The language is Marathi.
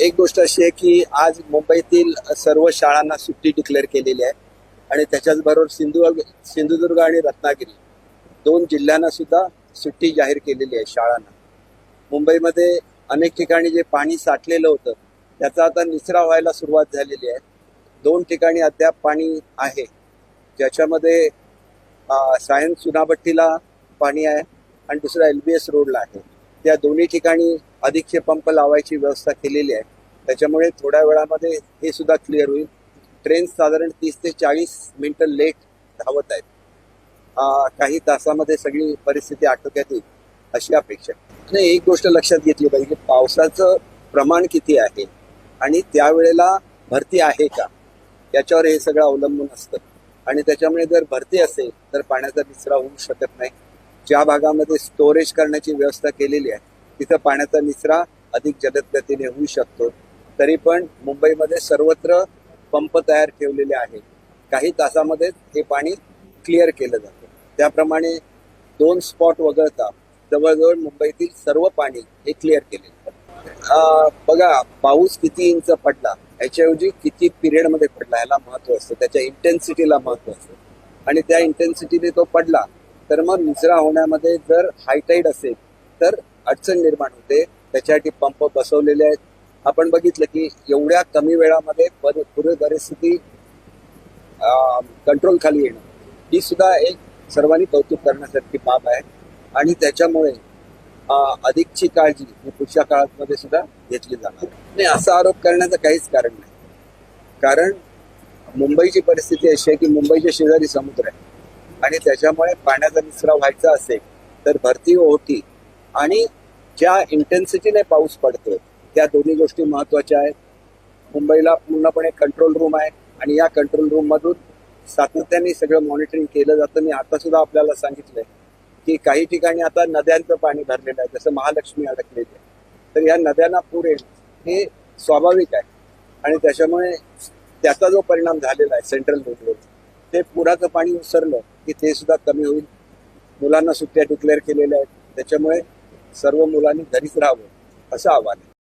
एक गोष्ट अशी आहे की आज मुंबईतील सर्व शाळांना सुट्टी डिक्लेअर केलेली आहे. आणि त्याच्याच बरोबर सिंधुदुर्ग सिंधुदुर्ग आणि रत्नागिरी दोन जिल्ह्यांना सुद्धा सुट्टी जाहीर केलेली आहे शाळांना. मुंबईमध्ये अनेक ठिकाणी जे पाणी साठलेलं होतं त्याचा आता निचरा व्हायला सुरुवात झालेली आहे. दोन ठिकाणी अद्याप पाणी आहे. ज्याच्यामध्ये सायन चुनाभट्टीला पाणी आहे आणि दुसरा एल बी एस रोडला आहे. त्या दोन्ही ठिकाणी अधिकचे पंप लावायची व्यवस्था केलेली आहे. त्याच्यामुळे थोड्या वेळामध्ये हे सुद्धा क्लिअर होईल. ट्रेन साधारण तीस ते चाळीस मिनटं लेट धावत आहेत. काही तासामध्ये सगळी परिस्थिती आटोक्यात येईल अशी अपेक्षा आहे. आणि एक गोष्ट लक्षात घेतली पाहिजे पावसाचं प्रमाण किती आहे? आणि त्यावेळेला भरती आहे का? याच्यावर हे सगळं अवलंबून असतं. आणि त्याच्यामुळे जर भरती असेल तर पाण्याचा निचरा होऊ शकत नाही. ज्या भागामध्ये स्टोरेज करण्याची व्यवस्था केलेली आहे तिथं पाण्याचा निचरा अधिक जलद गतीने होऊ शकतो. तरी पण मुंबईमध्ये सर्वत्र पंप तयार ठेवलेले आहेत. काही तासामध्ये हे पाणी क्लिअर केलं जातं. त्याप्रमाणे दोन स्पॉट वगळता जवळजवळ मुंबईतील सर्व पाणी हे क्लिअर केले बघा पाऊस किती इंच पडला याच्याऐवजी किती पिरियडमध्ये पडला याला महत्त्व असतं. त्याच्या इंटेन्सिटीला महत्त्व असतं. आणि त्या इंटेन्सिटीने तो पडला तर मग निचरा होण्यामध्ये जर हायटाईड असेल तर अडचण निर्माण होते. त्याच्यासाठी पंप बसवलेले आहेत. आपण बघितलं की एवढ्या कमी वेळामध्ये पर- परिस्थिती कंट्रोल खाली येणं ही सुद्धा एक सर्वांनी कौतुक करण्यासारखी बाब आहे. आणि त्याच्यामुळे अधिकची काळजी ही पुढच्या काळामध्ये सुद्धा घेतली जाणार. आणि असा आरोप करण्याचं काहीच कारण नाही. कारण मुंबईची परिस्थिती अशी आहे की मुंबईच्या शेजारी समुद्र आहे. आणि त्याच्यामुळे पाण्याचा निचरा व्हायचा असेल तर भरती होती. आणि ज्या इंटेन्सिटीने पाऊस पडतो त्या दोन्ही गोष्टी महत्त्वाच्या आहेत. मुंबईला पूर्णपणे कंट्रोल रूम आहे आणि या कंट्रोल रूम मधून सातत्याने सगळं मॉनिटरिंग केलं जातं. मी आता सुद्धा आपल्याला सांगितलंय की काही ठिकाणी आता नद्यांचं पाणी भरलेलं आहे जसं महालक्ष्मी अडकलेली आहे. तर या नद्यांना पूर येणं हे स्वाभाविक आहे. आणि त्याच्यामुळे त्याचा जो परिणाम झालेला आहे सेंट्रल रोडवर ते पुराचं पाणी उसरलं की ते सुद्धा कमी होईल. मुलांना सुट्ट्या डिक्लेअर केलेल्या आहेत. त्याच्यामुळे सर्व मुलांनी घरीच राहावं असं आव्हान आहे.